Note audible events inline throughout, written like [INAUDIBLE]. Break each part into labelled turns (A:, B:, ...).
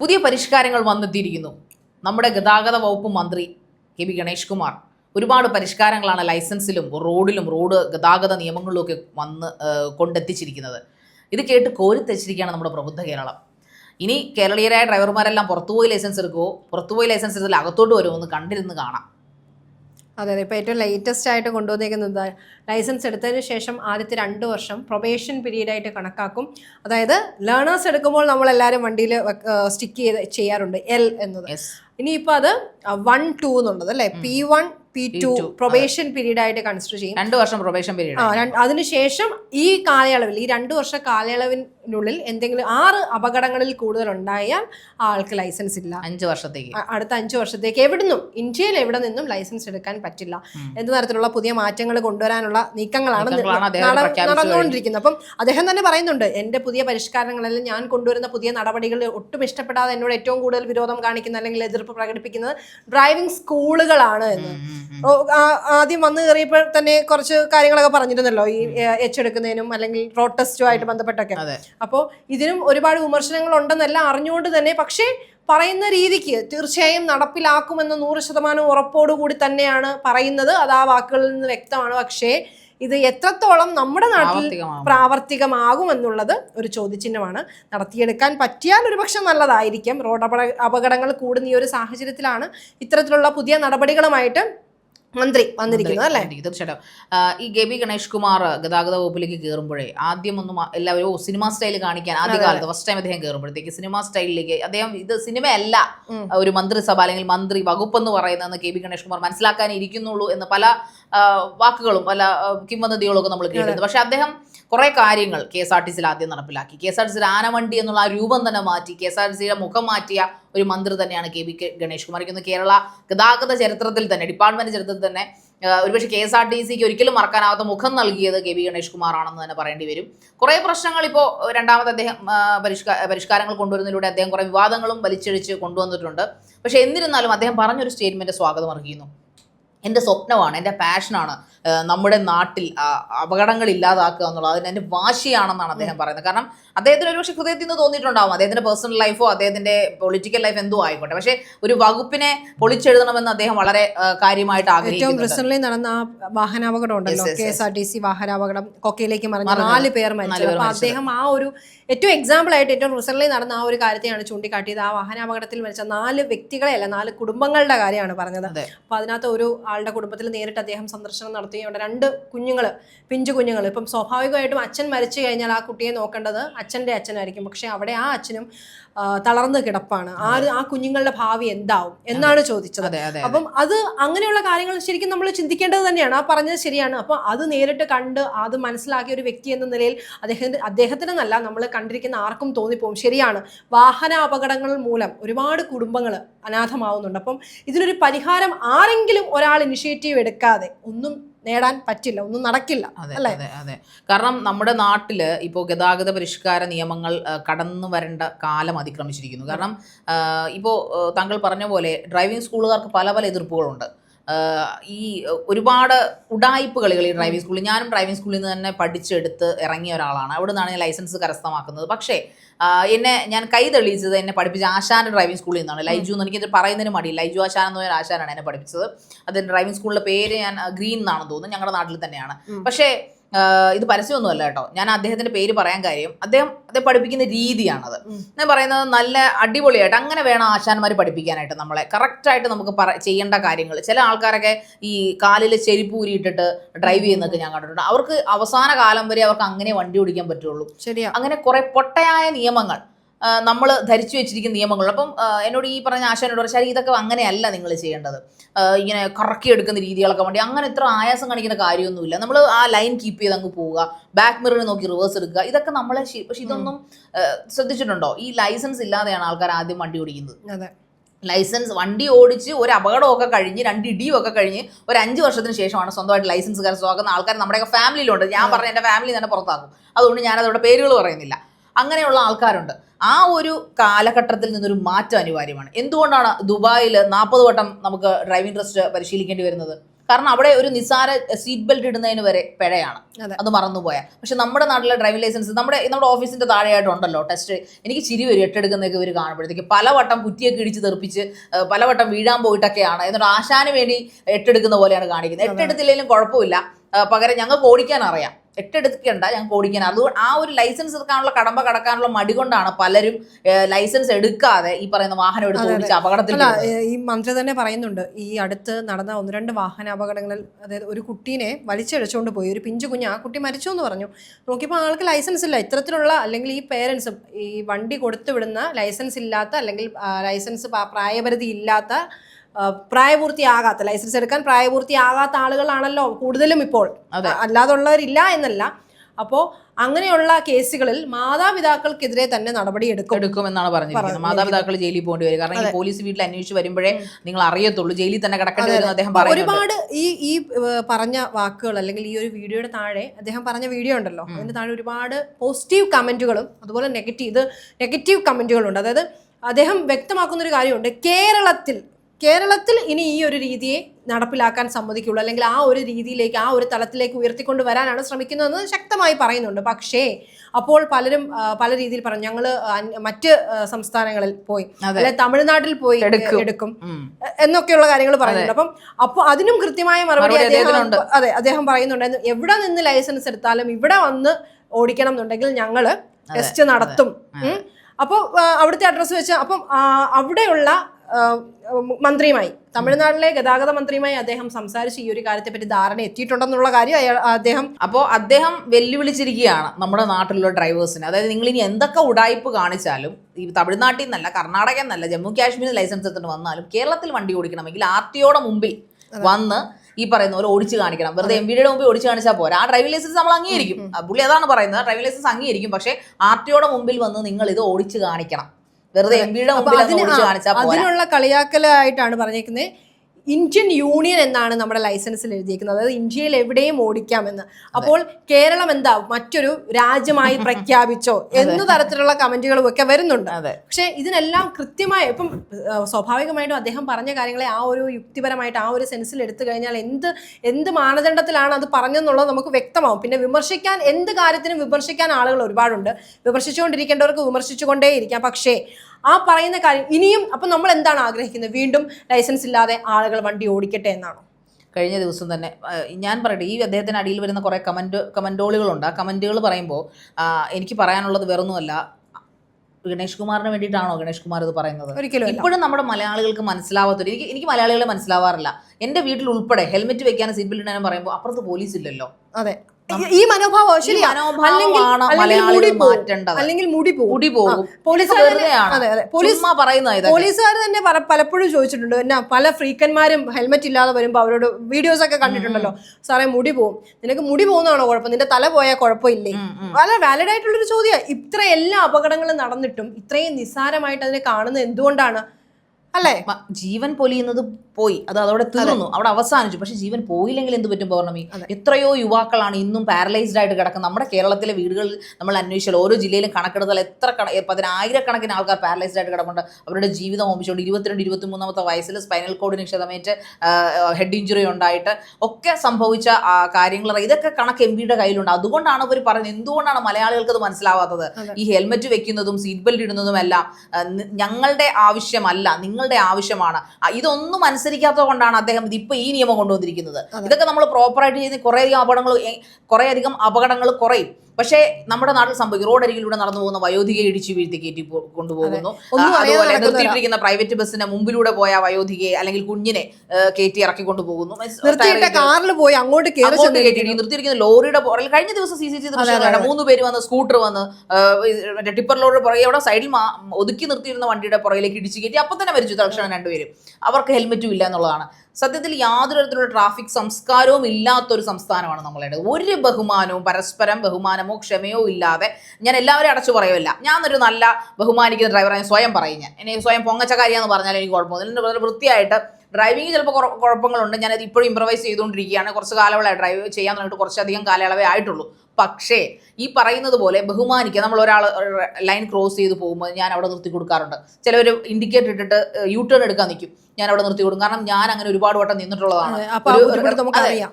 A: പുതിയ പരിഷ്കാരങ്ങൾ വന്നെത്തിയിരിക്കുന്നു. നമ്മുടെ ഗതാഗത വകുപ്പ് മന്ത്രി കെ ബി ഗണേഷ് കുമാർ ഒരുപാട് പരിഷ്കാരങ്ങളാണ് ലൈസൻസിലും റോഡിലും റോഡ് ഗതാഗത നിയമങ്ങളിലും ഒക്കെ വന്ന് കൊണ്ടെത്തിച്ചിരിക്കുന്നത്. ഇത് കേട്ട് കോരിത്തെച്ചിരിക്കുകയാണ് നമ്മുടെ പ്രബുദ്ധ കേരളം. ഇനി കേരളീയരായ ഡ്രൈവർമാരെല്ലാം പുറത്തുപോയി ലൈസൻസ് എടുക്കുമോ പുറത്തുപോയി ലൈസൻസ് എടുത്താൽ അകത്തോട്ട് വരുമോ എന്ന് കണ്ടിരുന്ന് കാണാം.
B: അതെ അതെ. ഇപ്പോൾ ഏറ്റവും ലേറ്റസ്റ്റ് ആയിട്ട് കൊണ്ടുവന്നേക്കുന്നത് ലൈസൻസ് എടുത്തതിന് ശേഷം ആദ്യത്തെ രണ്ട് വർഷം പ്രൊബേഷൻ പീരീഡായിട്ട് കണക്കാക്കും. അതായത് ലേണേഴ്സ് എടുക്കുമ്പോൾ നമ്മൾ എല്ലാവരും വണ്ടിയിൽ സ്റ്റിക്ക് ചെയ്ത് ചെയ്യാറുണ്ട് എൽ എന്നത്. ഇനിയിപ്പോൾ അത് വൺ ടു എന്നുള്ളത് അല്ലേ? P one P two probation period ആയിട്ട് കൺസിഡർ ചെയ്യും.
A: രണ്ട് വർഷം പ്രൊബേഷൻ പീരീഡ്
B: അതിനുശേഷം ഈ കാലയളവിൽ ഈ രണ്ട് വർഷ കാലയളവിനുള്ളിൽ എന്തെങ്കിലും ആറ് അപകടങ്ങളിൽ കൂടുതൽ ഉണ്ടായാൽ ആൾക്ക് ലൈസൻസ് ഇല്ല.
A: അഞ്ച് വർഷത്തേക്ക്.
B: അടുത്ത അഞ്ച് വർഷത്തേക്ക് എവിടുന്നും ഇന്ത്യയിൽ എവിടെ നിന്നും ലൈസൻസ് എടുക്കാൻ പറ്റില്ല. എന്ത് തരത്തിലുള്ള പുതിയ മാറ്റങ്ങൾ കൊണ്ടുവരാനുള്ള നീക്കങ്ങളാണ് നടന്നുകൊണ്ടിരിക്കുന്നത്. അപ്പം അദ്ദേഹം തന്നെ പറയുന്നുണ്ട് എന്റെ പുതിയ പരിഷ്കാരങ്ങളെല്ലാം ഞാൻ കൊണ്ടുവരുന്ന പുതിയ നടപടികൾ ഒട്ടും ഇഷ്ടപ്പെടാതെ എന്നോട് ഏറ്റവും കൂടുതൽ വിരോധം കാണിക്കുന്ന അല്ലെങ്കിൽ എതിർപ്പ് പ്രകടിപ്പിക്കുന്നത് ഡ്രൈവിംഗ് സ്കൂളുകളാണ് എന്ന്. ആദ്യം വന്നു കയറിയപ്പോൾ തന്നെ കുറച്ച് കാര്യങ്ങളൊക്കെ പറഞ്ഞിരുന്നല്ലോ. ഈ എച്ച് എടുക്കുന്നതിനും അല്ലെങ്കിൽ റോഡ് ടെസ്റ്റുമായിട്ട് ബന്ധപ്പെട്ടൊക്കെ. അപ്പോൾ ഇതിനും ഒരുപാട് വിമർശനങ്ങൾ ഉണ്ടെന്നല്ല അറിഞ്ഞുകൊണ്ട് തന്നെ പക്ഷേ പറയുന്ന രീതിക്ക് തീർച്ചയായും നടപ്പിലാക്കുമെന്ന് നൂറ് ശതമാനം ഉറപ്പോടുകൂടി തന്നെയാണ് പറയുന്നത്. അത് ആ വാക്കുകളിൽ നിന്ന് വ്യക്തമാണ്. പക്ഷേ ഇത് എത്രത്തോളം നമ്മുടെ നാട്ടിൽ
A: പ്രാവർത്തികമാകും.
B: പ്രാവർത്തികമാകുമെന്നുള്ളത് ഒരു ചോദ്യചിഹ്നമാണ്. നടത്തിയെടുക്കാൻ പറ്റിയാൽ ഒരുപക്ഷെ നല്ലതായിരിക്കും. റോഡ് അപകട അപകടങ്ങൾ കൂടുന്ന ഈ ഒരു സാഹചര്യത്തിലാണ് ഇത്തരത്തിലുള്ള പുതിയ നടപടികളുമായിട്ട് മന്ത്രി വന്നിരിക്കുന്നത് അല്ലേ?
A: തീർച്ചയായിട്ടും. ഈ ഗബി ഗണേഷ് കുമാർ ഗതാഗത വകുപ്പിലേക്ക് കയറുമ്പോഴേ ആദ്യം ഒന്നും എല്ലാവരും സിനിമ സ്റ്റൈൽ കാണിക്കാൻ ആദ്യ കാലത്ത് ഫസ്റ്റ് ടൈം അദ്ദേഹം കയറുമ്പോഴത്തേക്ക് സിനിമ സ്റ്റൈലിലേക്ക് അദ്ദേഹം ഇത് സിനിമയല്ല. ഒരു മന്ത്രിസഭ അല്ലെങ്കിൽ മന്ത്രി വകുപ്പ് എന്ന് പറയുന്നതെന്ന് കെ ബി ഗണേഷ് കുമാർ മനസ്സിലാക്കാൻ ഇരിക്കുന്നുള്ളൂ എന്ന് പല വാക്കുകളും പല കിംവദന്തികളും ഒക്കെ നമ്മൾ കേട്ടിട്ടുണ്ട്. പക്ഷെ അദ്ദേഹം കുറെ കാര്യങ്ങൾ കെ എസ് ആർ ടി സിയിൽ ആദ്യം നടപ്പിലാക്കി. കെ എസ് ആർ ടി സിയിൽ ആനവണ്ടി എന്നുള്ള ആ രൂപം തന്നെ മാറ്റി കെ എസ് ആർ ടി സിയുടെ മുഖം മാറ്റിയ ഒരു മന്ത്രി തന്നെയാണ് K V K Ganesh Kumar ഇന്ന് കേരള ഗതാഗത ചരിത്രത്തിൽ തന്നെ ഡിപ്പാർട്ട്മെന്റ് ചരിത്രത്തിൽ തന്നെ ഒരുപക്ഷെ കെ എസ് ആർ ടി സിക്ക് ഒരിക്കലും മറക്കാനാവാത്ത മുഖം നൽകിയത് കെ വി ഗണേഷ് കുമാർ ആണെന്ന് തന്നെ പറയേണ്ടി വരും. കുറേ പ്രശ്നങ്ങൾ ഇപ്പോൾ രണ്ടാമത് അദ്ദേഹം പരിഷ്കാര പരിഷ്കാ പരിഷ്കാരങ്ങൾ കൊണ്ടുവരുന്നതിലൂടെ അദ്ദേഹം കുറേ വിവാദങ്ങളും വലിച്ചഴിച്ച് കൊണ്ടുവന്നിട്ടുണ്ട്. പക്ഷേ എന്നിരുന്നാലും അദ്ദേഹം പറഞ്ഞൊരു സ്റ്റേറ്റ്മെന്റ് സ്വാഗതം അർഹിക്കുന്നു എന്റെ സ്വപ്നമാണ് എന്റെ പാഷനാണ് നമ്മുടെ നാട്ടിൽ അപകടങ്ങൾ ഇല്ലാതാക്കുക എന്നുള്ളത്. അതിന് എന്റെ വാശിയാണെന്നാണ് അദ്ദേഹം പറയുന്നത്. കാരണം അദ്ദേഹത്തിന് ഒരുപക്ഷെ ഹൃദയത്തിൽ നിന്ന് തോന്നിയിട്ടുണ്ടാവും. അദ്ദേഹത്തിന്റെ പേഴ്സണൽ ലൈഫോ അദ്ദേഹത്തിന്റെ പൊളിറ്റിക്കൽ ലൈഫ് എന്തോ ആയിക്കോട്ടെ. പക്ഷേ ഒരു വകുപ്പിനെ പൊളിച്ചെഴുതണമെന്ന് അദ്ദേഹം വളരെ കാര്യമായിട്ട്
B: ഏറ്റവും
A: ആഗ്രഹിക്കുന്നുണ്ട്.
B: നടന്ന ആ വാഹനാപകടം ഉണ്ടല്ലോ K S R T C വാഹനാപകടം കൊക്കയിലേക്ക് മറിഞ്ഞ നാല് പേർ
A: മരിച്ചു.
B: അദ്ദേഹം ആ ഒരു ഏറ്റവും എക്സാമ്പിൾ ആയിട്ട് ഏറ്റവും റീസെന്റ് നടന്ന ആ ഒരു കാര്യത്തെയാണ് ചൂണ്ടിക്കാട്ടിയത്. ആ വാഹനാപകടത്തിൽ മരിച്ച നാല് വ്യക്തികളെയല്ല നാല് കുടുംബങ്ങളുടെ കാര്യമാണ് പറഞ്ഞത്. അപ്പൊ അതിനകത്ത് ഒരു ആളുടെ കുടുംബത്തിൽ നേരിട്ട് അദ്ദേഹം സന്ദർശനം നടത്തുകയും അവിടെ രണ്ട് കുഞ്ഞുങ്ങൾ പിഞ്ചു കുഞ്ഞുങ്ങൾ ഇപ്പം സ്വാഭാവികമായിട്ടും അച്ഛൻ മരിച്ചു കഴിഞ്ഞാൽ ആ കുട്ടിയെ നോക്കേണ്ടത് അച്ഛന്റെ അച്ഛനായിരിക്കും. പക്ഷേ അവിടെ ആ അച്ഛനും തളർന്ന് കിടപ്പാണ്. ആ ആ കുഞ്ഞുങ്ങളുടെ ഭാവി എന്താവും എന്നാണ് ചോദിച്ചത്. അപ്പം അത് അങ്ങനെയുള്ള കാര്യങ്ങൾ ശരിക്കും നമ്മൾ ചിന്തിക്കേണ്ടത് തന്നെയാണ്. ആ പറഞ്ഞത് ശരിയാണ്. അപ്പൊ അത് നേരിട്ട് കണ്ട് അത് മനസ്സിലാക്കിയ ഒരു വ്യക്തി എന്ന നിലയിൽ അദ്ദേഹത്തിന് അദ്ദേഹത്തിനെന്നല്ല നമ്മൾ കണ്ടിരിക്കുന്ന ആർക്കും തോന്നിപ്പോകും ശരിയാണ്. വാഹന അപകടങ്ങൾ മൂലം ഒരുപാട് കുടുംബങ്ങൾ അനാഥമാവുന്നുണ്ട്. അപ്പം ഇതിനൊരു പരിഹാരം ആരെങ്കിലും ഒരാൾ ഇനിഷ്യേറ്റീവ് എടുക്കാതെ ഒന്നും നേടാൻ പറ്റില്ല ഒന്നും നടക്കില്ല
A: അതെ അതെ അതെ. കാരണം നമ്മുടെ നാട്ടിൽ ഇപ്പോൾ ഗതാഗത പരിഷ്കാര നിയമങ്ങൾ കടന്നു വരേണ്ട കാലം അതിക്രമിച്ചിരിക്കുന്നു. കാരണം ഇപ്പോൾ താങ്കൾ പറഞ്ഞ പോലെ ഡ്രൈവിംഗ് സ്കൂളുകാർക്ക് പല പല എതിർപ്പുകളുണ്ട്. ഈ ഒരുപാട് ഉടായ്പ കളികൾ ഈ ഡ്രൈവിംഗ് സ്കൂളിൽ ഞാനും ഡ്രൈവിംഗ് സ്കൂളിൽ നിന്ന് തന്നെ പഠിച്ചെടുത്ത് ഇറങ്ങിയ ഒരാളാണ്. അവിടെ നിന്നാണ് ഞാൻ ലൈസൻസ് കരസ്ഥമാക്കുന്നത്. പക്ഷേ എന്നെ ഞാൻ കൈ തെളിയിച്ചത് എന്നെ പഠിപ്പിച്ച ആശാന്റെ ഡ്രൈവിംഗ് സ്കൂളിൽ നിന്നാണ്. ലൈജു എന്ന് എനിക്കത് പറയുന്നതിന് മടി ലൈജു ആശാൻ എന്ന് പറഞ്ഞ ആശാനാണ് എന്നെ പഠിപ്പിച്ചത്. അതിന്റെ ഡ്രൈവിംഗ് സ്കൂളിലെ പേര് ഞാൻ ഗ്രീൻ എന്നാണെന്ന് തോന്നുന്നു. ഞങ്ങളുടെ നാട്ടിൽ തന്നെയാണ്. പക്ഷേ ഇത് പരസ്യമൊന്നുമല്ല കേട്ടോ. ഞാൻ അദ്ദേഹത്തിന്റെ പേര് പറയാൻ കാര്യം അദ്ദേഹം അദ്ദേഹം പഠിപ്പിക്കുന്ന രീതിയാണത്. ഞാൻ പറയുന്നത് നല്ല അടിപൊളിയായിട്ട് അങ്ങനെ വേണം ആശാന്മാർ പഠിപ്പിക്കാനായിട്ട് നമ്മളെ. കറക്റ്റായിട്ട് നമുക്ക് പറ ചെയ്യേണ്ട കാര്യങ്ങൾ. ചില ആൾക്കാരൊക്കെ ഈ കാലിൽ ചെരുപ്പ് ഊരിയിട്ടിട്ട് ഡ്രൈവ് ചെയ്യുന്നൊക്കെ ഞാൻ കണ്ടിട്ടുണ്ട്. അവർക്ക് അവസാന കാലം വരെ അവർക്ക് അങ്ങനെ വണ്ടി ഓടിക്കാൻ പറ്റുള്ളൂ.
B: ശരിയാ.
A: അങ്ങനെ കുറെ പൊട്ടയായ നിയമങ്ങൾ. നമ്മൾ ധരിച്ചു വെച്ചിരിക്കുന്ന നിയമങ്ങൾ അപ്പം എന്നോട് ഈ പറഞ്ഞ ആശാനോട് പറഞ്ഞാൽ "ശരി, ഇതൊക്കെ അങ്ങനെയല്ല നിങ്ങൾ ചെയ്യേണ്ടത്. ഇങ്ങനെ കറക്കി എടുക്കുന്ന രീതികളൊക്കെ വേണ്ടി അങ്ങനെ ഇത്ര ആയാസം കാണിക്കുന്ന കാര്യമൊന്നുമില്ല. നമ്മൾ ആ ലൈൻ കീപ്പ് ചെയ്ത് അങ്ങ് പോവുക. ബാക്ക് മിറർ നോക്കി റിവേഴ്സ് എടുക്കുക. ഇതൊക്കെ നമ്മളെ പക്ഷെ ഇതൊന്നും ശ്രദ്ധിച്ചിട്ടുണ്ടോ? ഈ ലൈസൻസ് ഇല്ലാതെയാണ് ആൾക്കാർ ആദ്യം വണ്ടി ഓടിക്കുന്നത്. ലൈസൻസ് വണ്ടി ഓടിച്ച് ഒരു അപകടമൊക്കെ കഴിഞ്ഞ് രണ്ട് ഇടിയും ഒക്കെ കഴിഞ്ഞ് ഒരു അഞ്ച് വർഷത്തിന് ശേഷമാണ് സ്വന്തമായിട്ട് ലൈസൻസ് കരസ്ഥമാക്കുന്ന ആൾക്കാർ നമ്മുടെയൊക്കെ ഫാമിലിയിലുണ്ട് ഞാൻ പറഞ്ഞ എന്റെ ഫാമിലി തന്നെ പുറത്താക്കും. അതുകൊണ്ട് ഞാനതവിടെ പേരുകൾ പറയുന്നില്ല. അങ്ങനെയുള്ള ആൾക്കാരുണ്ട്. ആ ഒരു കാലഘട്ടത്തിൽ നിന്നൊരു മാറ്റം അനിവാര്യമാണ്. എന്തുകൊണ്ടാണ് ദുബായിൽ നാൽപ്പത് വട്ടം നമുക്ക് ഡ്രൈവിംഗ് ടെസ്റ്റ് പരിശീലിക്കേണ്ടി വരുന്നത്? കാരണം അവിടെ ഒരു നിസാര സീറ്റ് ബെൽറ്റ് ഇടുന്നതിന് വരെ പിഴയാണ്.
B: അതെ.
A: മറന്നുപോയാൽ. പക്ഷെ നമ്മുടെ നാട്ടിലെ ഡ്രൈവിംഗ് ലൈസൻസ് നമ്മുടെ നമ്മുടെ ഓഫീസിന്റെ താഴെയായിട്ടുണ്ടല്ലോ. ടെസ്റ്റ് എനിക്ക് ചിരി വരും എട്ടെടുക്കുന്നതൊക്കെ ഇവർ കാണുമ്പോഴത്തേക്ക്. പലവട്ടം കുറ്റിയൊക്കെ ഇടിച്ച് തെറിപ്പിച്ച് പല പലവട്ടം വീഴാൻ പോയിട്ടൊക്കെയാണ്. എന്നിട്ട് ആശാന് വേണ്ടി എട്ടെടുക്കുന്ന പോലെയാണ് കാണിക്കുന്നത്. എട്ടെടുത്തില്ലെങ്കിലും കുഴപ്പമില്ല. പകരം ഞങ്ങൾക്ക് ഓടിക്കാൻ അറിയാം. എട്ടെടുക്കണ്ട ഞങ്ങൾക്ക് ഓടിക്കാൻ. അതുകൊണ്ട് ആ ഒരു ലൈസൻസ് എടുക്കാനുള്ള കടമ്പ കടക്കാനുള്ള മടി കൊണ്ടാണ് പലരും ലൈസൻസ് എടുക്കാതെ ഈ പറയുന്ന വാഹനം എടുത്ത് ഓടിച്ച് അപകടത്തിൽ
B: ഈ മന്ത്രി തന്നെ പറയുന്നുണ്ട്. ഈ അടുത്ത് നടന്ന ഒന്ന് രണ്ട് വാഹന അപകടങ്ങളിൽ അതായത് ഒരു കുട്ടീനെ വലിച്ചടിച്ചുകൊണ്ട് പോയി. ഒരു പിഞ്ചു കുഞ്ഞ് ആ കുട്ടി മരിച്ചു എന്ന് പറഞ്ഞു. നോക്കിയപ്പോൾ ആൾക്ക് ലൈസൻസ് ഇല്ല. ഇത്തരത്തിലുള്ള അല്ലെങ്കിൽ ഈ പേരൻസും ഈ വണ്ടി കൊടുത്തു വിടുന്ന ലൈസൻസ് ഇല്ലാത്ത അല്ലെങ്കിൽ ലൈസൻസ് പ്രായപരിധി ഇല്ലാത്ത പ്രായപൂർത്തിയാകാത്ത ലൈസൻസ് എടുക്കാൻ പ്രായപൂർത്തിയാകാത്ത ആളുകളാണല്ലോ കൂടുതലും ഇപ്പോൾ. അല്ലാതുള്ളവരില്ല എന്നല്ല. അപ്പോൾ അങ്ങനെയുള്ള കേസുകളിൽ മാതാപിതാക്കൾക്കെതിരെ തന്നെ നടപടി എടുക്കും.
A: എടുക്കുമെന്നാണ് പറഞ്ഞിരിക്കുന്നത്.
B: പറഞ്ഞിരിക്കുന്നത്.
A: മാതാപിതാക്കൾ ജയിലിൽ പോകേണ്ടി വരും. കാരണം ഈ പോലീസ് വീട്ടിൽ അന്വേഷിച്ച് വരുമ്പോഴേ നിങ്ങൾ അറിയത്തുള്ളൂ. ജയിലിൽ തന്നെ കിടക്കേണ്ടി വരും അദ്ദേഹം പറഞ്ഞു
B: ഒരുപാട് ഈ ഈ പറഞ്ഞ വാക്കുകൾ അല്ലെങ്കിൽ ഈ ഒരു വീഡിയോയുടെ താഴെ അദ്ദേഹം പറഞ്ഞ വീഡിയോ ഉണ്ടല്ലോ. അതിന് താഴെ ഒരുപാട് പോസിറ്റീവ് കമന്റുകളും അതുപോലെ നെഗറ്റീവ് ഇത് നെഗറ്റീവ് കമന്റുകളുണ്ട് അതായത് അദ്ദേഹം വ്യക്തമാക്കുന്ന ഒരു കാര്യമുണ്ട്. കേരളത്തിൽ കേരളത്തിൽ ഇനി ഈ ഒരു രീതിയെ നടപ്പിലാക്കാൻ സമ്മതിക്കുള്ളൂ. അല്ലെങ്കിൽ ആ ഒരു രീതിയിലേക്ക് ആ ഒരു തലത്തിലേക്ക് ഉയർത്തിക്കൊണ്ട് വരാനാണ് ശ്രമിക്കുന്നതെന്ന് ശക്തമായി പറയുന്നുണ്ട്. പക്ഷേ അപ്പോൾ പലരും പല രീതിയിൽ പറഞ്ഞു ഞങ്ങൾ മറ്റ് സംസ്ഥാനങ്ങളിൽ പോയി. അല്ലെ തമിഴ്നാട്ടിൽ പോയി
A: എടുക്കും.
B: എന്നൊക്കെയുള്ള കാര്യങ്ങൾ പറയുന്നുണ്ട്. അപ്പം അപ്പോൾ അതിനും കൃത്യമായ മറുപടി അദ്ദേഹം അതെ അദ്ദേഹം പറയുന്നുണ്ട് എവിടെ നിന്ന് ലൈസൻസ് എടുത്താലും ഇവിടെ വന്ന് ഓടിക്കണം എന്നുണ്ടെങ്കിൽ ഞങ്ങൾ ടെസ്റ്റ് നടത്തും. അപ്പോൾ അവിടുത്തെ അഡ്രസ്സ് വെച്ച് അപ്പം അവിടെയുള്ള മന്ത്രിയുമായി തമിഴ്നാട്ടിലെ ഗതാഗത മന്ത്രിയുമായി അദ്ദേഹം സംസാരിച്ച് ഈ ഒരു കാര്യത്തെ പറ്റി ധാരണ എത്തിയിട്ടുണ്ടെന്നുള്ള കാര്യം അയാൾ അദ്ദേഹം
A: അപ്പോൾ അദ്ദേഹം വെല്ലുവിളിച്ചിരിക്കുകയാണ് നമ്മുടെ നാട്ടിലുള്ള ഡ്രൈവേഴ്സിന്. അതായത് നിങ്ങൾ ഇനി എന്തൊക്കെ ഉടായ്പ് കാണിച്ചാലും ഈ തമിഴ്നാട്ടിൽ നിന്നല്ല കർണാടകയിൽ നിന്നല്ല ജമ്മു കാശ്മീരിൽ ലൈസൻസ് എടുത്തിട്ട് വന്നാലും കേരളത്തിൽ വണ്ടി ഓടിക്കണമെങ്കിൽ ആർ ടിയോടെ മുമ്പിൽ വന്ന് ഈ പറയുന്ന പോലെ ഓടിച്ച് കാണിക്കണം. വെറുതെ എം വിയുടെ മുമ്പിൽ ഓടിച്ച് കാണിച്ചാൽ പോരാ. ആ ഡ്രൈവിംഗ് ലൈസൻസ് നമ്മൾ അംഗീകരിക്കും. പുള്ളി അതാണ് പറയുന്നത്. ഡ്രൈവിംഗ് ലൈസൻസ് അംഗീകരിക്കും. പക്ഷേ ആർ ടിയോടെ മുമ്പിൽ വന്ന് നിങ്ങൾ ഇത് ഓടിച്ച് കാണിക്കണം. വെറുതെ എം മുമ്പിൽ
B: അതിനുള്ള കളിയാക്കലായിട്ടാണ് പറഞ്ഞേക്കുന്നത് ഇന്ത്യൻ യൂണിയൻ എന്നാണ് നമ്മുടെ ലൈസൻസിൽ എഴുതിയിരിക്കുന്നത് അതായത് ഇന്ത്യയിൽ എവിടെയും ഓടിക്കാമെന്ന്. അപ്പോൾ കേരളം എന്താ? മറ്റൊരു രാജ്യമായി [LAUGHS] പ്രഖ്യാപിച്ചോ? എന്ന തരത്തിലുള്ള കമന്റുകളും ഒക്കെ വരുന്നുണ്ട്.
A: അതെ.
B: പക്ഷെ ഇതിനെല്ലാം കൃത്യമായ ഇപ്പം സ്വാഭാവികമായിട്ടും അദ്ദേഹം പറഞ്ഞ കാര്യങ്ങളെ ആ ഒരു യുക്തിപരമായിട്ട് ആ ഒരു സെൻസിൽ എടുത്തു കഴിഞ്ഞാൽ എന്ത് എന്ത് മാനദണ്ഡത്തിലാണ് അത് പറഞ്ഞെന്നുള്ളത് നമുക്ക് വ്യക്തമാവും. പിന്നെ വിമർശിക്കാൻ എന്ത് കാര്യത്തിനും വിമർശിക്കാൻ ആളുകൾ ഒരുപാടുണ്ട്. വിമർശിച്ചുകൊണ്ടിരിക്കേണ്ടവർക്ക് വിമർശിച്ചുകൊണ്ടേയിരിക്കാം. പക്ഷേ ആ പറയുന്ന കാര്യം ഇനിയും അപ്പം നമ്മൾ എന്താണ് ആഗ്രഹിക്കുന്നത്? വീണ്ടും ലൈസൻസ് ഇല്ലാതെ ആളുകൾ വണ്ടി ഓടിക്കട്ടെ എന്നാണോ?
A: കഴിഞ്ഞ ദിവസം തന്നെ ഞാൻ പറയട്ടെ ഈ അദ്ദേഹത്തിന് അടിയിൽ വരുന്ന കുറേ കമന്റ് കമന്റോളുകളുണ്ട് ആ കമന്റുകൾ പറയുമ്പോൾ എനിക്ക് പറയാനുള്ളത് വേറൊന്നുമല്ല. ഗണേഷ് കുമാറിന് വേണ്ടിയിട്ടാണോ ഗണേഷ് കുമാർ ഇത് പറയുന്നത്?
B: ഒരിക്കലും
A: ഇപ്പോഴും നമ്മുടെ മലയാളികൾക്ക് മനസ്സിലാവാത്തൊരു എനിക്ക് എനിക്ക് മലയാളികളെ മനസ്സിലാവാറില്ല. എന്റെ വീട്ടിൽ ഉൾപ്പെടെ ഹെൽമെറ്റ് വെക്കാനും സീറ്റ് ബെൽറ്റ് ഇടാനും പറയുമ്പോൾ അപ്പുറത്ത് പോലീസ് ഇല്ലല്ലോ.
B: അതെ. ഈ- മനോഭാവം ശരി അല്ലെങ്കിൽ മുടി മുടി പോകും പോലീസുകാർ തന്നെ പലപ്പോഴും ചോദിച്ചിട്ടുണ്ട്. എന്നാ പല ഫ്രീക്കന്മാരും ഹെൽമെറ്റ് ഇല്ലാതെ വരുമ്പോൾ അവരോട് വീഡിയോസ് ഒക്കെ കണ്ടിട്ടുണ്ടല്ലോ. സാറേ മുടി പോകും നിനക്ക് മുടി പോകുന്നതാണോ കുഴപ്പം? നിന്റെ തല പോയാൽ കുഴപ്പമില്ലേ. വളരെ വാലിഡ് ആയിട്ടുള്ളൊരു ചോദ്യം. ഇത്ര എല്ലാ അപകടങ്ങളും നടന്നിട്ടും ഇത്രയും നിസ്സാരമായിട്ട് അതിനെ കാണുന്നത് എന്തുകൊണ്ടാണ്? അല്ലേ?
A: ജീവൻ പൊലിയുന്നത് പോയി. അത് അതോടെ തീർന്നു. അവിടെ അവസാനിച്ചു. പക്ഷെ ജീവൻ പോയില്ലെങ്കിൽ എന്ത് പറ്റും പൗർണമി? എത്രയോ യുവാക്കളാണ് ഇന്നും പാരലൈസ്ഡ് ആയിട്ട് കിടക്കുന്നത്. നമ്മുടെ കേരളത്തിലെ വീടുകളിൽ നമ്മൾ അന്വേഷിച്ചാൽ ഓരോ ജില്ലയിലും കണക്കെടുത്താൽ എത്ര കണ പതിനായിരക്കണക്കിന് ആൾക്കാർ പാരലൈസ്ഡ് ആയിട്ട് കിടപ്പുണ്ട്. അവരുടെ ജീവിതം ഓമിച്ചുകൊണ്ട് ഇരുപത്തിരണ്ട് ഇരുപത്തി മൂന്നാമത്തെ വയസ്സിൽ സ്പൈനൽ കോഡിന് ക്ഷതമേറ്റ് ഹെഡ് ഇഞ്ചുറി ഉണ്ടായിട്ട് ഒക്കെ സംഭവിച്ച കാര്യങ്ങൾ ഇതൊക്കെ കണക്ക് എം പിയുടെ കയ്യിലുണ്ട്. അതുകൊണ്ടാണ് അവർ പറയുന്നത്. എന്തുകൊണ്ടാണ് മലയാളികൾക്ക് അത് മനസ്സിലാവാത്തത്? ഈ ഹെൽമെറ്റ് വെക്കുന്നതും സീറ്റ് ബെൽറ്റ് ഇടുന്നതും എല്ലാം ഞങ്ങളുടെ ആവശ്യമല്ല. നിങ്ങളുടെ ആവശ്യമാണ്. ഇതൊന്നും ഇതൊന്നും അനുസരിക്കാത്തത് കൊണ്ടാണ് അദ്ദേഹം ഇതിപ്പോൾ ഈ നിയമം കൊണ്ടുവന്നിരിക്കുന്നത്. ഇതൊക്കെ നമ്മൾ പ്രോപ്പറായിട്ട് ചെയ്യുന്ന കുറേയധികം അപകടങ്ങൾ കുറേയധികം അപകടങ്ങൾ കുറയും. പക്ഷേ നമ്മുടെ നാട്ടിൽ സംഭവിക്കും. റോഡരികിലൂടെ നടന്നു പോകുന്ന വയോധികയെ ഇടിച്ചു വീഴ്ത്തി കയറ്റി കൊണ്ടുപോകുന്നു. അതുപോലെ. നിർത്തിയിട്ടിരിക്കുന്ന പ്രൈവറ്റ് ബസ്സിന് മുമ്പിലൂടെ പോയ വയോധികയെ അല്ലെങ്കിൽ കുഞ്ഞിനെ കയറ്റി ഇറക്കി കൊണ്ടുപോകുന്നു
B: കാറിൽ പോയി അങ്ങോട്ട് കയറി
A: അങ്ങോട്ട്
B: ചെന്ന്
A: നിർത്തിയിരിക്കുന്ന ലോറിയുടെ പുറകിൽ കഴിഞ്ഞ ദിവസം സി സി ടി മൂന്ന് പേര് വന്ന് സ്കൂട്ടർ വന്ന് മറ്റേ ടിപ്പർ ലോറിയുടെ പുറകെ അവിടെ സൈഡിൽ ഒതുക്കി നിർത്തിയിരുന്ന വണ്ടിയുടെ പുറകിലേക്ക് ഇടിച്ചു കയറ്റി. അപ്പൊ തന്നെ മരിച്ചു. തൽക്ഷണം രണ്ടുപേരും. അവർക്ക് ഹെൽമെറ്റും ഇല്ല എന്നുള്ളതാണ്. സത്യത്തിൽ യാതൊരു തരത്തിലുള്ള ട്രാഫിക് സംസ്കാരവും ഇല്ലാത്തൊരു സംസ്ഥാനമാണ് നമ്മളുടെ. ഒരു ബഹുമാനവും പരസ്പരം ബഹുമാനമോ ക്ഷമയോ ഇല്ലാതെ ഞാൻ എല്ലാവരെയും അടച്ചു പറയുമല്ല ഞാനൊരു നല്ല ബഹുമാനിക്കുന്ന ഡ്രൈവറായി സ്വയം പറയും ഞാൻ. എന്നെ സ്വയം പൊങ്ങച്ചക്കാരിയാന്ന് പറഞ്ഞാൽ എനിക്ക് കുഴപ്പമൊന്നുമില്ല. വൃത്തിയായിട്ട് ഡ്രൈവിംഗ് ചിലപ്പോൾ കുഴപ്പങ്ങളുണ്ട്. ഞാനത് ഇപ്പോഴും ഇമ്പ്രവൈസ് ചെയ്തുകൊണ്ടിരിക്കുകയാണ്. കുറച്ച് കാലമുള്ള ഡ്രൈവ് ചെയ്യാൻ തുടങ്ങിയിട്ട് കുറച്ചധികം കാലയളവേ ആയിട്ടുള്ളൂ. പക്ഷേ ഈ പറയുന്നത് പോലെ ബഹുമാനിക്കുക നമ്മൾ ഒരാൾ ലൈൻ ക്രോസ് ചെയ്ത് പോകുമ്പോൾ ഞാൻ അവിടെ നിർത്തി കൊടുക്കാറുണ്ട്. ചിലവർ ഇൻഡിക്കേറ്റർ ഇട്ടിട്ട് യൂ ടേൺ എടുക്കാൻ നിൽക്കും. ഞാൻ അവിടെ നിർത്തി കൊടുക്കും. കാരണം ഞാൻ അങ്ങനെ ഒരുപാട് വട്ടം നിന്നിട്ടുള്ളതാണ്.
B: അപ്പൊ ആ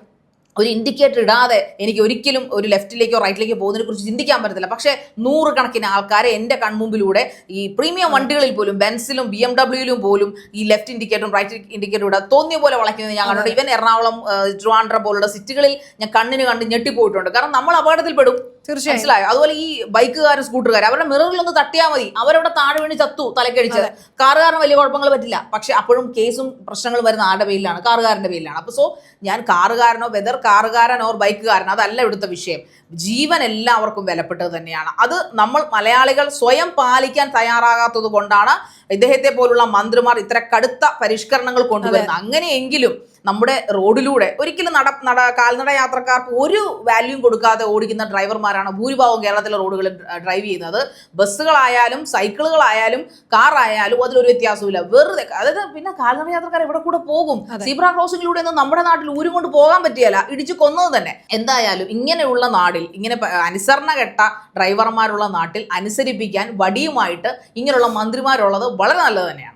A: ഒരു- ഇൻഡിക്കേറ്റർ ഇടാതെ എനിക്ക് ഒരിക്കലും ഒരു ലെഫ്റ്റിലേക്കോ റൈറ്റിലേക്കോ പോകുന്നതിനെ കുറിച്ച് ചിന്തിക്കാൻ പറ്റത്തില്ല. പക്ഷേ നൂറുകണക്കിന് ആൾക്കാരെ എന്റെ കൺമുമ്പിലൂടെ ഈ പ്രീമിയം വണ്ടികളിൽ പോലും ബെൻസിലും ബി എം ഡബ്ല്യൂയിലും പോലും ഈ ലെഫ്റ്റ് ഇൻഡിക്കേറ്ററും റൈറ്റ് ഇൻഡിക്കേറ്ററും ഇടാതെ തോന്നിയ പോലെ വളയ്ക്കുന്നത് ഞാൻ കണ്ടിട്ടുണ്ട്. ഇവൻ എറണാകുളം ട്രിവാൻഡ്രം പോലുള്ള സിറ്റികളിൽ ഞാൻ കണ്ണിന് കണ്ട് ഞെട്ടിപ്പോയിട്ടുണ്ട്. കാരണം നമ്മൾ അപകടത്തിൽപ്പെടും.
B: തീർച്ചയായും.
A: മനസ്സിലായോ? അതുപോലെ ഈ ബൈക്കുകാരും സ്കൂട്ടറുകാർ അവരുടെ മിററിൽ ഒന്ന് തട്ടിയാൽ മതി. അവരവിടെ താഴെ വീണ് ചത്തു തലക്കടിച്ചത്. കാറുകാരന് വലിയ കുഴപ്പങ്ങൾ പറ്റില്ല. പക്ഷെ അപ്പോഴും കേസും പ്രശ്നങ്ങളും വരുന്ന ആരുടെ പേരിലാണ്? കാറുകാരന്റെ പേരിലാണ്. അപ്പൊ സോ ഞാൻ കാറുകാരനോ വെതർ കാറുകാരനോ ബൈക്കുകാരനോ അതല്ല ഇവിടുത്തെ വിഷയം. ജീവൻ എല്ലാവർക്കും വിലപ്പെട്ടത് തന്നെയാണ്. അത് നമ്മൾ മലയാളികൾ സ്വയം പാലിക്കാൻ തയ്യാറാകാത്തത് കൊണ്ടാണ് ഇദ്ദേഹത്തെ പോലുള്ള മന്ത്രിമാർ ഇത്ര കടുത്ത പരിഷ്കരണങ്ങൾ കൊണ്ടുവരുന്നത്. അങ്ങനെയെങ്കിലും നമ്മുടെ റോഡിലൂടെ ഒരിക്കലും നട നട കാൽനട യാത്രക്കാർക്ക് ഒരു വാല്യൂം കൊടുക്കാതെ ഓടിക്കുന്ന ഡ്രൈവർമാരാണ് ഭൂരിഭാഗം കേരളത്തിലെ റോഡുകളിൽ ഡ്രൈവ് ചെയ്യുന്നത്. ബസ്സുകളായാലും സൈക്കിളുകളായാലും കാറായാലും അതിലൊരു വ്യത്യാസമില്ല വെറുതെ അതായത് പിന്നെ കാൽനട യാത്രക്കാർ ഇവിടെ കൂടെ പോകും? സീബ്ര ക്രോസിംഗിലൂടെ ഒന്നും നമ്മുടെ നാട്ടിൽ ഊരും കൊണ്ട് പോകാൻ പറ്റിയല്ല. ഇടിച്ചു കൊന്നത് തന്നെ. എന്തായാലും ഇങ്ങനെയുള്ള നാടിൽ ഇങ്ങനെ അനുസരണഘട്ട ഡ്രൈവർമാരുള്ള നാട്ടിൽ അനുസരിപ്പിക്കാൻ വടിയുമായിട്ട് ഇങ്ങനെയുള്ള മന്ത്രിമാരുള്ളത് വളരെ നല്ലത് തന്നെയാണ്.